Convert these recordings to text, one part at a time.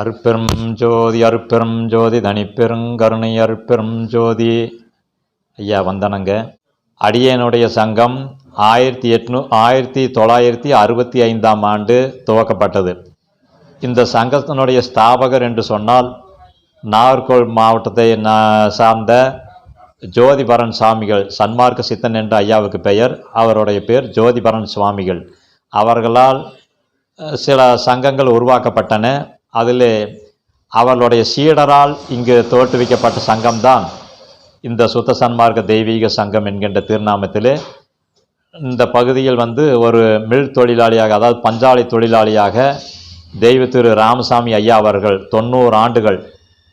அருப்பெரும் ஜோதி அருப்பெரும் ஜோதி தனிப்பெருங்கருணை அருப்பெரும் ஜோதி. ஐயா வந்தனங்க. அடியனுடைய சங்கம் ஆயிரத்தி எட்நூ ஆயிரத்தி தொள்ளாயிரத்தி அறுபத்தி ஐந்தாம் ஆண்டு துவக்கப்பட்டது. இந்த சங்கத்தினுடைய ஸ்தாபகர் என்று சொன்னால் நாகர்கோவில் மாவட்டத்தை சார்ந்த ஜோதிபரன் சுவாமிகள் சன்மார்க்க சித்தன் என்ற ஐயாவுக்கு பெயர். அவருடைய பெயர் ஜோதிபரன் சுவாமிகள். அவர்களால் சில சங்கங்கள் உருவாக்கப்பட்டன. அதில் அவளுடைய சீடரால் இங்கு தோற்றுவிக்கப்பட்ட சங்கம்தான் இந்த சுத்த சன்மார்க்க தெய்வீக சங்கம் என்கின்ற திருநாமத்தில் இந்த பகுதியில் வந்து ஒரு மில் தொழிலாளியாக அதாவது பஞ்சாலை தொழிலாளியாக தெய்வ திரு ராமசாமி ஐயா அவர்கள் தொண்ணூறு ஆண்டுகள்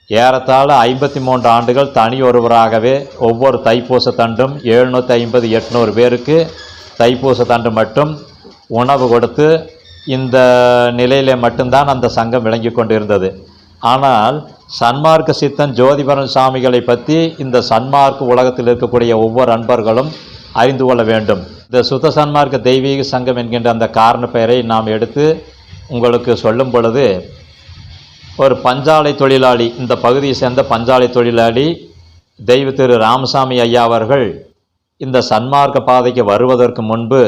ஏறத்தாழ ஐம்பத்தி மூன்று ஆண்டுகள் தனி ஒருவராகவே ஒவ்வொரு தைப்பூச தண்டும் எழுநூற்றி ஐம்பது எட்நூறு பேருக்கு தைப்பூச தண்டு மட்டும் உணவு கொடுத்து இந்த நிலையிலே மட்டும்தான் அந்த சங்கம் விளங்கி கொண்டிருந்தது. ஆனால் சன்மார்க்க சித்தன் ஜோதிபரன் சாமிகளை பற்றி இந்த சன்மார்க்க உலகத்தில் இருக்கக்கூடிய ஒவ்வொரு அன்பர்களும் அறிந்து கொள்ள வேண்டும். இந்த சுத்த சன்மார்க்க தெய்வீக சங்கம் என்கின்ற அந்த காரண பெயரை நாம் எடுத்து உங்களுக்கு சொல்லும் பொழுது ஒரு பஞ்சாலை தொழிலாளி இந்த பகுதியை சேர்ந்த பஞ்சாலை தொழிலாளி தெய்வ திரு ராமசாமி ஐயா அவர்கள் இந்த சன்மார்க்க பாதைக்கு வருவதற்கு முன்பு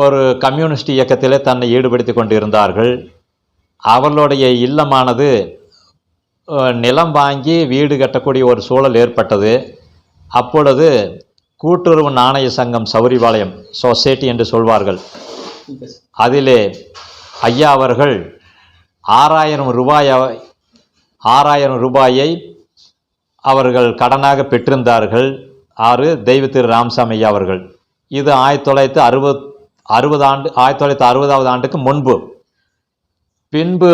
ஒரு கம்யூனிஸ்ட் இயக்கத்திலே தன்னை ஈடுபடுத்தி கொண்டிருந்தார்கள். அவர்களுடைய இல்லமானது நிலம் வாங்கி வீடு கட்டக்கூடிய ஒரு சூழல் ஏற்பட்டது. அப்பொழுது கூட்டுறவு நாணய சங்கம் சௌரிபாளையம் சொசைட்டி என்று சொல்வார்கள். அதிலே ஐயா அவர்கள் ஆறாயிரம் ரூபாய் ஆறாயிரம் ரூபாயை அவர்கள் கடனாக பெற்றிருந்தார்கள். ஆறு தெய்வ திரு ராமசாமி ஐயா அவர்கள். இது ஆயிரத்தி தொள்ளாயிரத்தி அறுபத் அறுபது ஆண்டு ஆயிரத்தி தொள்ளாயிரத்தி அறுபதாவது ஆண்டுக்கு முன்பு. பின்பு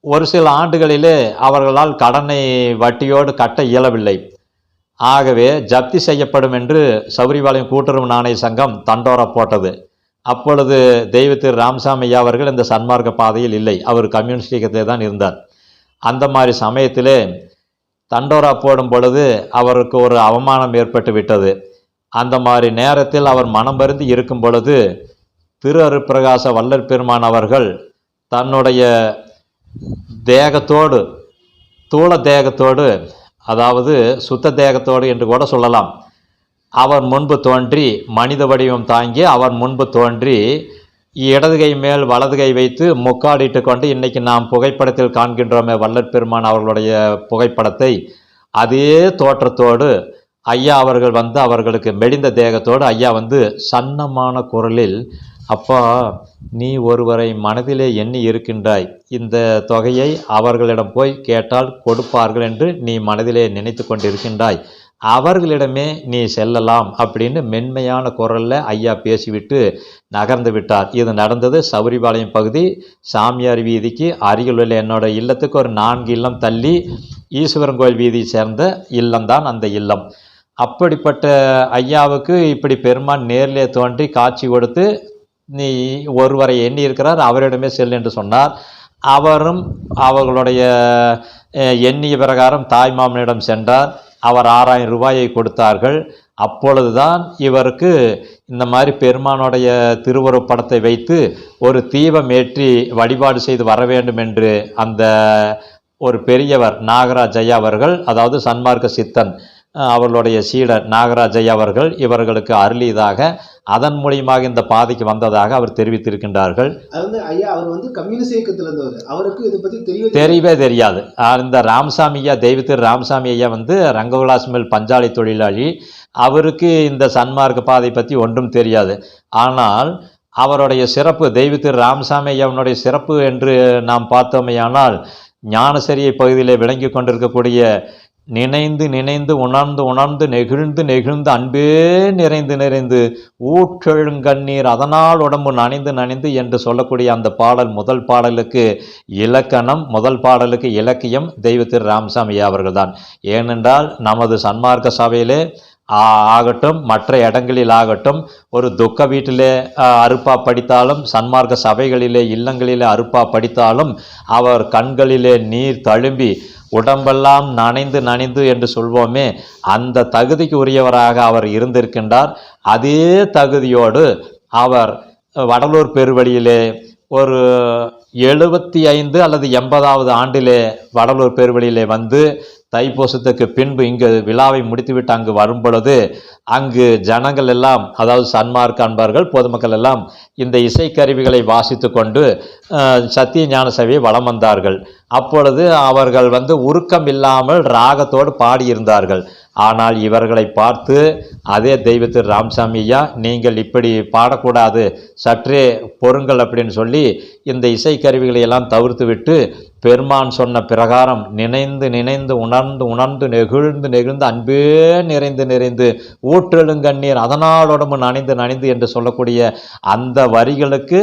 ஒரு சில ஆண்டுகளிலே அவர்களால் கடனை வட்டியோடு கட்ட இயலவில்லை. ஆகவே ஜப்தி செய்யப்படும் என்று சௌரிபாளையம் கூட்டுறவு நாணய சங்கம் தண்டோரா போட்டது. அப்பொழுது தெய்வ திரு ராமசாமி ஐயா அவர்கள் இந்த சன்மார்க்க பாதையில் இல்லை. அவர் கம்யூனிஸ்ட் தான் இருந்தார். அந்த மாதிரி சமயத்திலே தண்டோரா போடும் பொழுது அவருக்கு ஒரு அவமானம் ஏற்பட்டு விட்டது. அந்த மாதிரி நேரத்தில் அவர் மனம் பருந்து இருக்கும் பொழுது திரு அருப்பிரகாச வள்ளல் பெருமான் அவர்கள் தன்னுடைய தேகத்தோடு தூள தேகத்தோடு அதாவது சுத்த தேகத்தோடு என்று கூட சொல்லலாம் அவர் முன்பு தோன்றி மனித வடிவம் தாங்கி அவர் முன்பு தோன்றி இடது கை மேல் வலது கை வைத்து முக்காடிட்டு கொண்டு இன்றைக்கி நாம் புகைப்படத்தில் காண்கின்றோமே வள்ளற் பெருமான் அவர்களுடைய புகைப்படத்தை அதே தோற்றத்தோடு ஐயா அவர்கள் வந்து அவர்களுக்கு மெடிந்த தேகத்தோடு ஐயா வந்து சன்னமான குரலில் அப்பா நீ ஒருவரை மனதிலே எண்ணி இருக்கின்றாய். இந்த தொகையை அவர்களிடம் போய் கேட்டால் கொடுப்பார்கள் என்று நீ மனதிலே நினைத்து கொண்டிருக்கின்றாய். அவர்களிடமே நீ செல்லலாம் அப்படின்னு மென்மையான குரலில் ஐயா பேசிவிட்டு நகர்ந்து விட்டார். இது நடந்தது சௌரிபாளையம் பகுதி சாமியார் வீதிக்கு அருகில் உள்ள என்னோட இல்லத்துக்கு ஒரு நான்கு இல்லம் தள்ளி ஈஸ்வரன் கோயில் வீதியை சேர்ந்த இல்லம்தான் அந்த இல்லம். அப்படிப்பட்ட ஐயாவுக்கு இப்படி பெருமான் நேரிலே தோன்றி காட்சி கொடுத்து நீ ஒருவரை எண்ணி இருக்கிறார் அவரிடமே செல் என்று சொன்னார். அவரும் அவர்களுடைய எண்ணிய பிரகாரம் தாய்மாமனிடம் சென்றார். அவர் ஆறாயிரம் ரூபாயை கொடுத்தார்கள். அப்பொழுதுதான் இவருக்கு இந்த மாதிரி பெருமானுடைய திருவுருவப் படத்தை வைத்து ஒரு தீபம் ஏற்றி வழிபாடு செய்து வர வேண்டும் என்று அந்த ஒரு பெரியவர் நாகராஜ் ஐயா அவர்கள் அதாவது சன்மார்க்க சித்தன் அவர்களுடைய சீடர் நாகராஜ் ஐயா அவர்கள் இவர்களுக்கு அருளியதாக அதன் மூலியமாக இந்த பாதைக்கு வந்ததாக அவர் தெரிவித்திருக்கின்றார்கள். தெரியவே தெரியாது. இந்த ராமசாமி ஐயா தெய்வத்திரு ராமசாமி ஐயா வந்து ரங்கவிலாஸ் மில் பஞ்சாலை தொழிலாளி. அவருக்கு இந்த சன்மார்க்க பாதை பற்றி ஒன்றும் தெரியாது. ஆனால் அவருடைய சிறப்பு தெய்வத்திரு ராமசாமி ஐயாவினுடைய சிறப்பு என்று நாம் பார்த்தோமேயானால் ஞானசரியை பகுதியிலே விளங்கி கொண்டிருக்கக்கூடிய நினைந்து நினைந்து உணர்ந்து உணர்ந்து நெகிழ்ந்து நெகிழ்ந்து அன்பே நிறைந்து நிறைந்து ஊற்றெழுங்கண்ணீர் அதனால் உடம்பு நனைந்து நனைந்து என்று சொல்லக்கூடிய அந்த பாடல் முதல் பாடலுக்கு இலக்கணம் முதல் பாடலுக்கு இலக்கியம் தெய்வ திரு ராமசாமி அவர்கள்தான். ஏனென்றால் நமது சன்மார்க்க சபையிலே ஆகட்டும் மற்ற இடங்களில் ஆகட்டும் ஒரு துக்க வீட்டிலே அறுப்பா படித்தாலும் சன்மார்க்க சபைகளிலே இல்லங்களிலே அறுப்பா படித்தாலும் அவர் கண்களிலே நீர் தழும்பி உடம்பெல்லாம் நனைந்து நனைந்து என்று சொல்வோமே அந்த தகுதிக்கு உரியவராக அவர் இருந்திருக்கின்றார். அதே தகுதியோடு அவர் வடலூர் பெருவழியிலே ஒரு எழுபத்தி ஐந்து அல்லது எண்பதாவது ஆண்டிலே வடலூர் பெருவழியிலே வந்து தைப்பூசத்துக்கு பின்பு இங்கு விழாவை முடித்துவிட்டு அங்கு வரும் பொழுது அங்கு ஜனங்கள் எல்லாம் அதாவது சன்மார்க் அன்பர்கள் பொதுமக்கள் எல்லாம் இந்த இசைக்கருவிகளை வாசித்து கொண்டு சத்திய ஞான சபையை வளம் வந்தார்கள். அப்பொழுது அவர்கள் வந்து உருக்கம் இல்லாமல் ராகத்தோடு பாடியிருந்தார்கள். ஆனால் இவர்களை பார்த்து அதே தெய்வத்திரு ராம்சாமியா நீங்கள் இப்படி பாடக்கூடாது. சற்றே பொருங்கள் அப்படின்னு சொல்லி இந்த இசைக்கருவிகளை எல்லாம் தவிர்த்து விட்டு பெருமான் சொன்ன பிரகாரம் நினைந்து நினைந்து உணர்ந்து உணர்ந்து நெகிழ்ந்து நெகிழ்ந்து அன்பே நிறைந்து நிறைந்து ஊற்றெழுங்கண்ணீர் அதனாலோடமும் நனைந்து நனைந்து என்று சொல்லக்கூடிய அந்த வரிகளுக்கு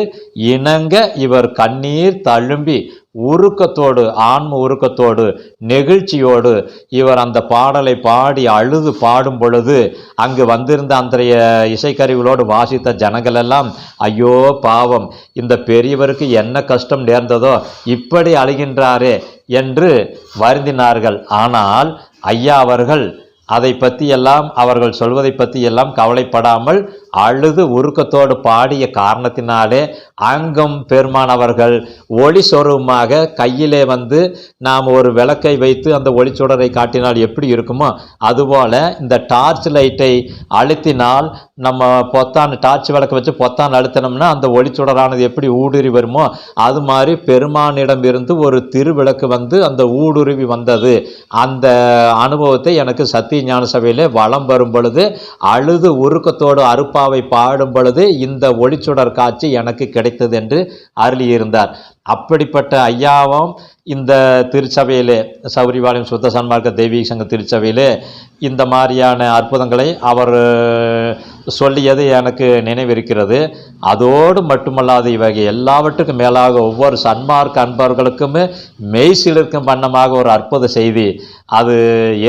இணங்க இவர் கண்ணீர் தழும்பி உருக்கத்தோடு ஆன்ம உருக்கத்தோடு நெகிழ்ச்சியோடு இவர் அந்த பாடலை பாடி அழுது பாடும் பொழுது அங்கு வந்திருந்த அன்றைய இசைக்கருவிகளோடு வாசித்த ஜனங்கள் எல்லாம் ஐயோ பாவம் இந்த பெரியவருக்கு என்ன கஷ்டம் நேர்ந்ததோ இப்படி அழுகின்றாரே என்று வருந்தினார்கள். ஆனால் ஐயா அவர்கள் அதை பற்றியெல்லாம் அவர்கள் சொல்வதை பற்றியெல்லாம் கவலைப்படாமல் அழுது உருக்கத்தோடு பாடிய காரணத்தினாலே அங்கும் பெருமான் அவர்கள் ஒளி சொருவமாக கையிலே வந்து நாம் ஒரு விளக்கை வைத்து அந்த ஒளிச்சுடரை காட்டினால் எப்படி இருக்குமோ அதுபோல் இந்த டார்ச் லைட்டை அழுத்தினால் நம்ம பொத்தான் டார்ச் விளக்கு வச்சு பொத்தான் அழுத்தினோம்னா அந்த ஒளிச்சுடரானது எப்படி ஊடுருவி வருமோ அது மாதிரி பெருமானிடம் இருந்து ஒரு திருவிளக்கு வந்து அந்த ஊடுருவி வந்தது. அந்த அனுபவத்தை எனக்கு சத்திய ஞான சபையில் வலம் வரும் பொழுது அழுது உருக்கத்தோடு அருப்பாவை பாடும் பொழுது இந்த ஒளிச்சுடர் காட்சி எனக்கு கிடைத்தது என்று அருளியிருந்தார். அப்படிப்பட்ட ஐயாவும் இந்த திருச்சபையிலே சௌரிபாளையம் சுத்த சன்மார்க்க தெய்வீக சங்க திருச்சபையிலே இந்த மாதிரியான அற்புதங்களை அவர் சொல்லியது எனக்கு நினைவிருக்கிறது. அதோடு மட்டுமல்லாது இவகை எல்லாவற்றுக்கும் மேலாக ஒவ்வொரு சன்மார்க் அன்பர்களுக்குமே மெய்சிலிருக்கும் வண்ணமாக ஒரு அற்புத செய்தி. அது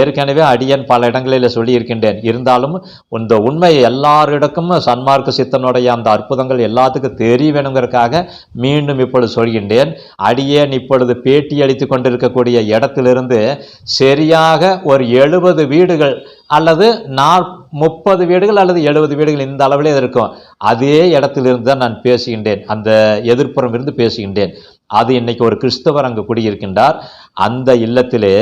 ஏற்கனவே அடியன் பல இடங்களில் சொல்லியிருக்கின்றேன். இருந்தாலும் இந்த உண்மை எல்லாரிடக்கும் சன்மார்க்க சித்தனுடைய அந்த அற்புதங்கள் எல்லாத்துக்கும் தெரிய வேணுங்கிறதுக்காக மீண்டும் இப்பொழுது சொல்கின்றேன். அடியேன் இப்பொழுது பேட்டி அளித்து கொண்டிருக்கக்கூடிய இடத்திலிருந்து சரியாக ஒரு எழுபது வீடுகள் அல்லது நாற் முப்பது வீடுகள் அல்லது எழுபது வீடுகள் இந்த அளவிலே இருக்கும். அதே இடத்திலிருந்து தான் நான் பேசுகின்றேன். அந்த எதிர்ப்புறம் இருந்து பேசுகின்றேன். அது இன்னைக்கு ஒரு கிறிஸ்தவர் அங்கு குடியிருக்கின்றார். அந்த இல்லத்திலே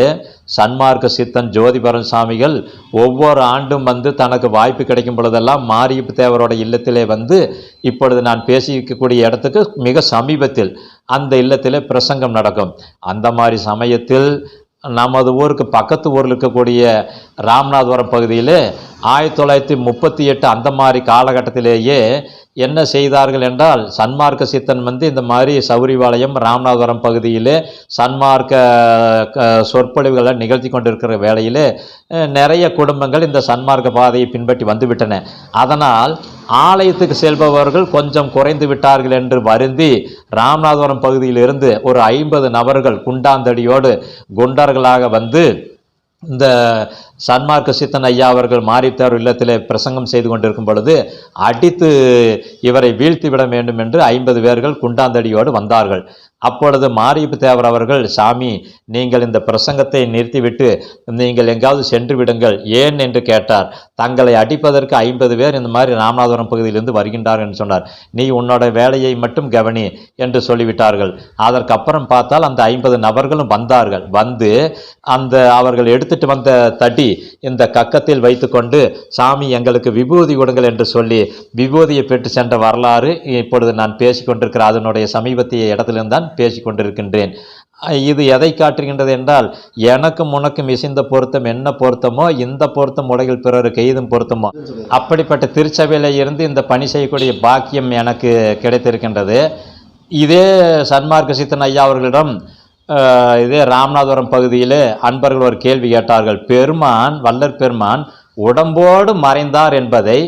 சன்மார்க்க சித்தன் ஜோதிபரன் சாமிகள் ஒவ்வொரு ஆண்டும் வந்து தனக்கு வாய்ப்பு கிடைக்கும் பொழுதெல்லாம் மாரியப்பு தேவரோட இல்லத்திலே வந்து இப்பொழுது நான் பேசியிருக்கக்கூடிய இடத்துக்கு மிக சமீபத்தில் அந்த இல்லத்திலே பிரசங்கம் நடக்கும். அந்த மாதிரி சமயத்தில் நமது ஊருக்கு பக்கத்து ஊரில் இருக்கக்கூடிய ராமநாதபுரம் பகுதியில் ஆயிரத்தி தொள்ளாயிரத்தி முப்பத்தி எட்டு அந்த மாதிரி காலகட்டத்திலேயே என்ன செய்தார்கள் என்றால் சன்மார்க்க சித்தன் வந்து இந்த மாதிரி சௌரிபாளையம் ராமநாதபுரம் பகுதியிலே சன்மார்க்க க- சொற்பொழிவுகளை நிகழ்த்தி கொண்டிருக்கிற வேளையிலே நிறைய குடும்பங்கள் இந்த சன்மார்க்க பாதையை பின்பற்றி வந்துவிட்டன. அதனால் ஆலயத்துக்கு செல்பவர்கள் கொஞ்சம் குறைந்து விட்டார்கள் என்று வருந்தி ராமநாதபுரம் பகுதியிலிருந்து ஒரு ஐம்பது நபர்கள் குண்டாந்தடியோடு குண்டர்களாக வந்து இந்த சன்மார்க்க சித்தன் ஐயா அவர்கள் மாரித்தார் இல்லத்தில் பிரசங்கம் செய்து கொண்டிருக்கும் பொழுது அடித்து இவரை வீழ்த்தி விட வேண்டும் என்று ஐம்பது பேர்கள் குண்டாந்தடியோடு வந்தார்கள். அப்பொழுது மாரியப்பு தேவர் அவர்கள் சாமி நீங்கள் இந்த பிரசங்கத்தை நிறுத்திவிட்டு நீங்கள் எங்காவது சென்று விடுங்கள் ஏன்? என்று கேட்டார். தங்களை அடிப்பதற்கு ஐம்பது பேர் இந்த மாதிரி ராமநாதபுரம் பகுதியிலிருந்து வருகின்றார் என்று சொன்னார். நீ உன்னோட வேலையை மட்டும் கவனி என்று சொல்லிவிட்டார்கள். அதற்கப்புறம் பார்த்தால் அந்த ஐம்பது நபர்களும் வந்தார்கள். வந்து அந்த அவர்கள் எடுத்துட்டு வந்த தடி இந்த கக்கத்தில் வைத்துக்கொண்டு சாமி எங்களுக்கு விபூதி கொடுங்கள் என்று சொல்லி விபூதியை பெற்று சென்ற வரலாறு இப்பொழுது நான் பேசிக்கொண்டிருக்கிற அதனுடைய சமீபத்திய இடத்திலிருந்தான் தான் பேசிக்கொண்டிருக்கின்றேன். அஹ் இது எதை காட்டுகின்றது என்றால் எனக்கும் உனக்கும் இசைந்த பொருத்தம் என்ன பொருத்தமோ இந்த பொருத்தம் உலகில் பிறருக்கு எய்தும் பொருத்தமோ. அப்படிப்பட்ட திருச்சபையில் இருந்து இந்த பணி செய்யக்கூடிய பாக்கியம் எனக்கு கிடைத்திருக்கின்றது. இதே சன்மார்க்க சித்தன் ஐயா அவர்களிடம் இதே ராமநாதபுரம் பகுதியில் அன்பர்கள் ஒரு கேள்வி கேட்டார்கள். பெருமான் வல்லற் பெருமான் உடம்போடு மறைந்தார் என்பதை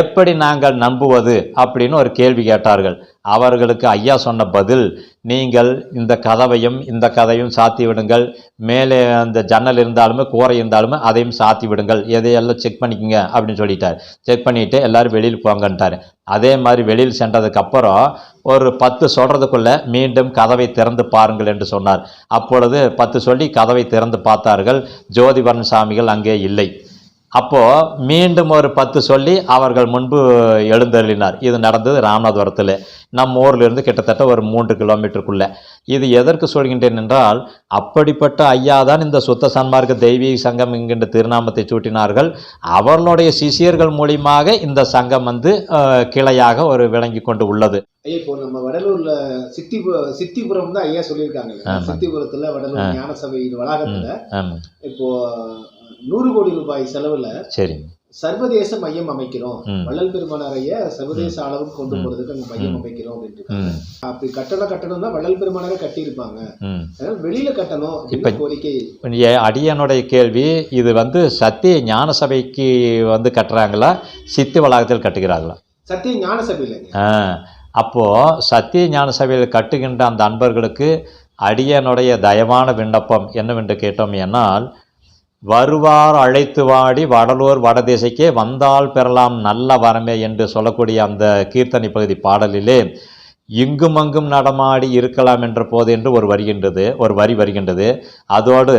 எப்படி நாங்கள் நம்புவது அப்படின்னு ஒரு கேள்வி கேட்டார்கள். அவர்களுக்கு ஐயா சொன்ன பதில் நீங்கள் இந்த கதவையும் இந்த கதையும் சாத்தி விடுங்கள். மேலே அந்த ஜன்னல் இருந்தாலுமே கூரை இருந்தாலுமே அதையும் சாத்தி விடுங்கள். எதையெல்லாம் செக் பண்ணிக்கோங்க அப்படின்னு சொல்லிட்டார். செக் பண்ணிவிட்டு எல்லாரும் வெளியில் போங்கன்ட்டார். அதே மாதிரி வெளியில் சென்றதுக்கப்புறம் ஒரு பத்து சொல்கிறதுக்குள்ளே மீண்டும் கதவை திறந்து பாருங்கள் என்று சொன்னார். அப்பொழுது பத்து சொல்லி கதவை திறந்து பார்த்தார்கள். ஜோதிபரன் சாமிகள் அங்கே இல்லை. அப்போது மீண்டும் ஒரு பத்து சொல்லி அவர்கள் முன்பு எழுந்தருளினார். இது நடந்தது ராமநாதபுரத்தில். நம்ம ஊர்லேருந்து கிட்டத்தட்ட ஒரு மூன்று கிலோமீட்டருக்குள்ளே. இது எதற்கு சொல்கின்றேன் என்றால் அப்படிப்பட்ட ஐயா தான் இந்த சுத்த சன்மார்க்க தெய்வீக சங்கம் என்கின்ற திருநாமத்தை சூட்டினார்கள். அவர்களுடைய சிஷியர்கள் மூலியமாக இந்த சங்கம் வந்து கிளையாக ஒரு விளங்கி கொண்டு உள்ளது. ஐயா இப்போ நம்ம வடலூர்ல சித்திபு சித்திபுரம் தான் ஐயா சொல்லியிருக்காங்க. சித்திபுரத்துல வடலூர் ஞான சபையின் வளாகத்துல இப்போ நூறு கோடி ரூபாய் செலவுல சரிங்க. சர்வதேச மையம் அமைக்கிறோம். வள்ளல் பெருமானாரைய சர்வதேச அளவுக்கு கொண்டு. போறதுக்கு அங்க மையம். அமைக்கிறோம் அப்படின்ட்டு அப்படி கட்டணம் கட்டணும்னா வள்ளல் பெருமானாரை கட்டியிருப்பாங்க. அதனால வெளியில கட்டணும் இப்ப- கோரிக்கை. அடியனுடைய கேள்வி இது வந்து சத்திய ஞான சபைக்கு வந்து கட்டுறாங்களா? சித்தி வளாகத்தில் கட்டுகிறார்களா? சத்திய ஞான சபையிலங்க அப்போது சத்திய ஞான சபையில் கட்டுகின்ற அந்த அன்பர்களுக்கு அடியனுடைய தயவான விண்ணப்பம் என்னவென்று கேட்டோம் என்னால் வருவார் அழைத்து வாடி வடலூர் வடதிசைக்கே வந்தால் பெறலாம் நல்ல வரமே என்று சொல்லக்கூடிய அந்த கீர்த்தனை பகுதி பாடலிலே இங்கும் அங்கும் நடமாடி இருக்கலாம் என்ற போது என்று ஒரு வருகின்றது ஒரு வரி வருகின்றது. அதோடு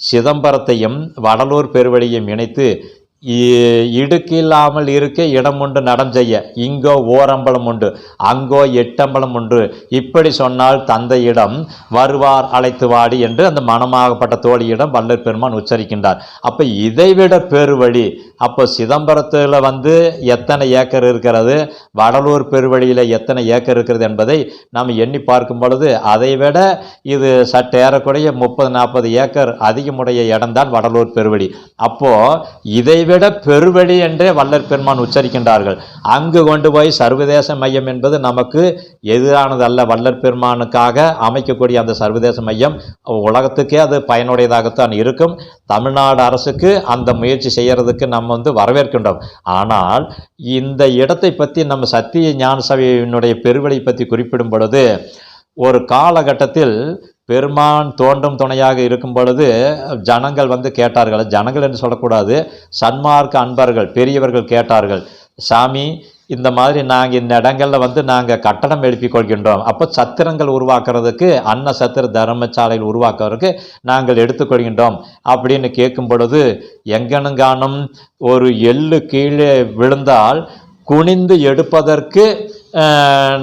சிதம்பரத்தையும் வடலூர் பெருவழியையும் இணைத்து இடுக்கில்லாமல் இருக்க இடம் உண்டு நடம் செய்ய. இங்கோ ஓரம்பலம் உண்டு அங்கோ எட்டம்பலம் உண்டு. இப்படி சொன்னால் தந்தையிடம் வருவார் அழைத்து வாடி என்று அந்த மனமாகப்பட்ட தோழியிடம் வல்லர் பெருமான் உச்சரிக்கின்றார். அப்போ இதைவிட பெருவழி அப்போ சிதம்பரத்தில் வந்து எத்தனை ஏக்கர் இருக்கிறது வடலூர் பெருவழியில் எத்தனை ஏக்கர் இருக்கிறது என்பதை நாம் எண்ணி பார்க்கும் பொழுது அதை விட இது சற்று ஏறக்குறைய முப்பது நாற்பது ஏக்கர் அதிகமுடைய இடம்தான் வடலூர் பெருவழி. அப்போது இதை விட பெருவழி என்றே வல்லற் பெருமான் உச்சரிக்கின்றார்கள். அங்கு கொண்டு போய் சர்வதேச மையம் என்பது நமக்கு எதிரானது அல்ல வல்லற் பெருமானுக்காக அமைக்கக்கூடிய அந்த சர்வதேச மையம் உலகத்துக்கே அது பயனுடையதாகத்தான் இருக்கும். தமிழ்நாடு அரசுக்கு அந்த முயற்சி செய்கிறதுக்கு நம்ம வந்து வரவேற்கின்றோம். ஆனால் இந்த இடத்தை பற்றி நம்ம சத்திய ஞான சபையினுடைய பெருவழி பற்றி குறிப்பிடும் பொழுது ஒரு காலகட்டத்தில் பெருமான் தோன்றும் துணையாக இருக்கும் பொழுது ஜனங்கள் வந்து கேட்டார்கள். ஜனங்கள் என்று சொல்லக்கூடாது சன்மார்க்க அன்பர்கள் பெரியவர்கள் கேட்டார்கள். சாமி இந்த மாதிரி நாங்கள் இந்த இடங்களில் வந்து நாங்கள் கட்டடம் எழுப்பிக் கொள்கின்றோம். அப்போ சத்திரங்கள் உருவாக்குறதுக்கு அன்ன சத்திர தர்மசாலையில் உருவாக்குறதுக்கு நாங்கள் எடுத்துக்கொள்கின்றோம் அப்படின்னு கேட்கும் பொழுது எங்கனுங்கானும் ஒரு எள்ளு கீழே விழுந்தால் குனிந்து எடுப்பதற்கு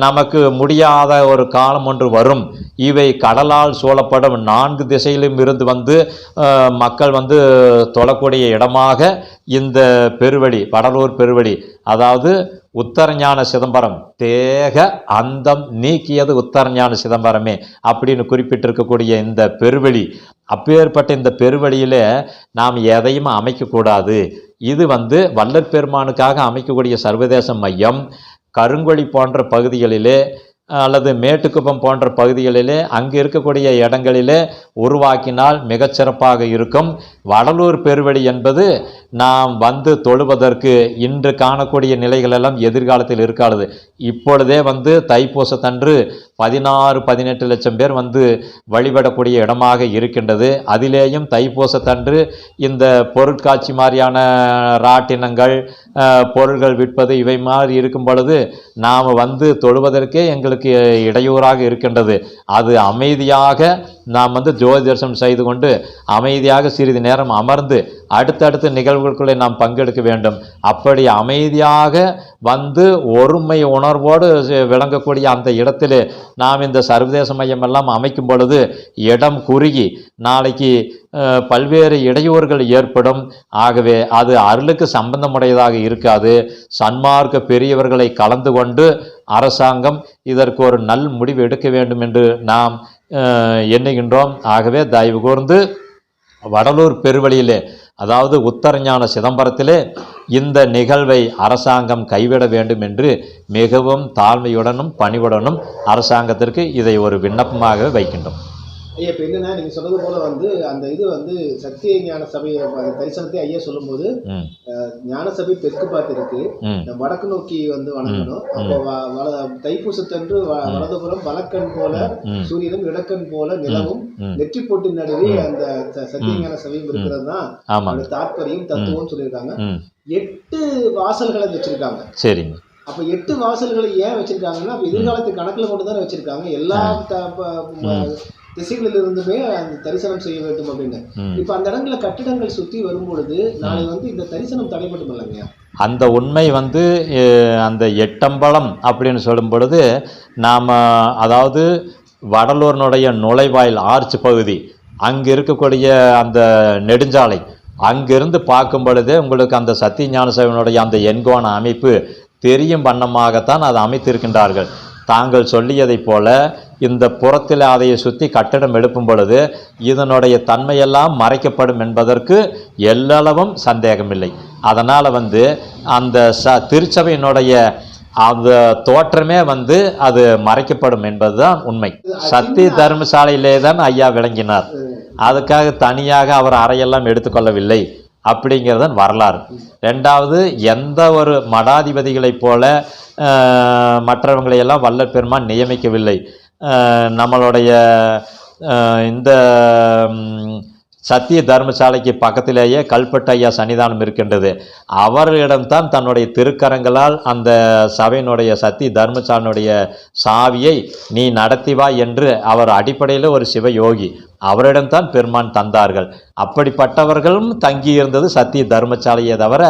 நமக்கு முடியாத ஒரு காலம் ஒன்று வரும். இவை கடலால் சூழப்படும் நான்கு திசையிலும் இருந்து வந்து மக்கள் வந்து தொழக்கூடிய இடமாக இந்த பெருவழி வடலூர் பெருவழி அதாவது உத்தரஞான சிதம்பரம் தேக அந்தம் நீக்கியது உத்தரஞான சிதம்பரமே அப்படின்னு குறிப்பிட்டிருக்கக்கூடிய இந்த பெருவழி அப்பேற்பட்ட இந்த பெருவழியில் நாம் எதையும் அமைக்கக்கூடாது. இது வந்து வல்லற்பெருமானுக்காக அமைக்கக்கூடிய சர்வதேச மையம். கருங்கொழி போன்ற பகுதிகளிலே அல்லது மேட்டுக்குப்பம் போன்ற பகுதிகளிலே அங்கு இருக்கக்கூடிய இடங்களிலே உருவாக்கினால் மிகச்சிறப்பாக இருக்கும். வடலூர் பெருவெளி என்பது நாம் வந்து தொழுவதற்கு இன்று காணக்கூடிய நிலைகளெல்லாம் எதிர்காலத்தில் இருக்காது. இப்பொழுதே வந்து தைப்பூசத்தன்று பதினாறு பதினெட்டு லட்சம் பேர் வந்து வழிபடக்கூடிய இடமாக இருக்கின்றது. அதிலேயும் தைப்பூசத்தன்று இந்த பொருட்காட்சி மாதிரியான ராட்டினங்கள் பொருள்கள் விற்பது இவை மாதிரி இருக்கும் பொழுது நாம் வந்து தொழுவதற்கே எங்களுக்கு இடையூறாக இருக்கின்றது. அது அமைதியாக நாம் வந்து ஜோதி தரிசனம் செய்து கொண்டு அமைதியாக சிறிது நேரம் அமர்ந்து அடுத்தடுத்த நிகழ்வுகளுக்குள்ளே நாம் பங்கெடுக்க வேண்டும். அப்படி அமைதியாக வந்து ஒருமை உணர்வோடு விளங்கக்கூடிய அந்த இடத்தில் நாம் இந்த சர்வதேச மையம் எல்லாம் அமைக்கும் பொழுது இடம் குறுகி நாளைக்கு பல்வேறு இடையூறுகள் ஏற்படும். ஆகவே அது அருளுக்கு சம்பந்தமுடையதாக இருக்காது. சன்மார்க்க பெரியவர்களை கலந்து கொண்டு அரசாங்கம் இதற்கு ஒரு நல் முடிவு எடுக்க வேண்டும் என்று நாம் எண்ணுகின்றோம். ஆகவே தயவு கூர்ந்து வடலூர் பெருவழியிலே அதாவது உத்தரஞான சிதம்பரத்திலே இந்த நிகழ்வை அரசாங்கம் கைவிட வேண்டும் என்று மிகவும் தாழ்மையுடனும் பணிவுடனும் அரசாங்கத்திற்கு இதை ஒரு விண்ணப்பமாக வைக்கின்றோம். ஐயா இப்ப என்னன்னா நீங்க சொன்னது போல வந்து அந்த இது வந்து சத்திய ஞான சபை தரிசனத்தை ஐயா சொல்லும்போது ம். ஞான சபை தெற்கு பார்த்து இருக்கு. வடக்கு நோக்கி வந்து வணங்கணும். அப்போ தைப்பூசத்தன்று வலதுபுறம் வலக்கண் போல சூரியனும் இடக்கண் போல நிலவும் ம். நெற்றி போட்டு நடுவே அந்த ச- சத்தியஞான சபையும் இருக்கிறது தான். தாற்பயம் தத்துவம் சொல்லியிருக்காங்க. எட்டு வாசல்களை வச்சிருக்காங்க. சரிங்க. அப்ப எட்டு வாசல்களை ஏன் வச்சிருக்காங்கன்னா எதிர்காலத்து கணக்குல மட்டும் தானே வச்சிருக்காங்க. எல்லா த- ப- ம- திசைகளில் இருந்துமே அந்த தரிசனம் செய்ய வேண்டும் அப்படின்னு. இப்ப அந்த இடங்கள்ல கட்டிடங்கள் சுத்தி வரும் பொழுது நாளை வந்து இந்த தரிசனம் தடைப்படும் இல்லைங்க அந்த உண்மை வந்து அந்த எட்டம்பலம் அப்படின்னு சொல்லும் பொழுது நாம் அதாவது வடலூரினுடைய நுழைவாயில் ஆர்ச் பகுதி அங்கே இருக்கக்கூடிய அந்த நெடுஞ்சாலை அங்கிருந்து பார்க்கும் பொழுதே உங்களுக்கு அந்த சத்திய ஞானசேவனுடைய அந்த எண்கோண அமைப்பு தெரியும் வண்ணமாகத்தான் அதை அமைத்திருக்கின்றார்கள். தாங்கள் சொல்லியதைப் போல இந்த புறத்தில் அதையை சுற்றி கட்டடம் எழுப்பும் பொழுது இதனுடைய தன்மையெல்லாம் மறைக்கப்படும் என்பதற்கு எல்லளவும் சந்தேகமில்லை. அதனால் வந்து அந்த ச திருச்சபையினுடைய அந்த தோற்றமே வந்து அது மறைக்கப்படும் என்பதுதான் உண்மை. சக்தி தர்மசாலையிலே தான் ஐயா விளங்கினார். அதுக்காக தனியாக அவர் அறையெல்லாம் எடுத்துக்கொள்ளவில்லை. அப்படிங்கிறதன் வரலாறு. ரெண்டாவது எந்த ஒரு மடாதிபதிகளைப் போல மற்றவங்களையெல்லாம் வல்ல பெருமான் நியமிக்கவில்லை. நம்மளுடைய இந்த சத்திய தர்மசாலைக்கு பக்கத்திலேயே கல்பட்டு ஐயா சன்னிதானம் இருக்கின்றது. அவர்களிடம்தான் தன்னுடைய திருக்கரங்களால் அந்த சபையினுடைய சத்திய தர்மசாலையினுடைய சாவியை நீ நடத்தி வா என்று அவர் அடிப்படையில் ஒரு சிவயோகி அவரிடம்தான் பெருமான் தந்தார்கள். அப்படிப்பட்டவர்களும் தங்கியிருந்தது சத்திய தர்மசாலையை தவிர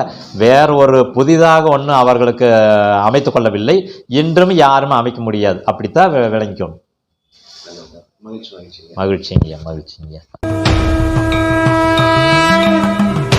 வேற ஒரு புதிதாக ஒன்றும் அவர்களுக்கு அமைத்து கொள்ளவில்லை. இன்றும் யாரும் அமைக்க முடியாது. அப்படித்தான் விளங்கிக்கணும். மகிழ்ச்சி மகிழ்ச்சிங்க. மகிழ்ச்சிங்கய்யா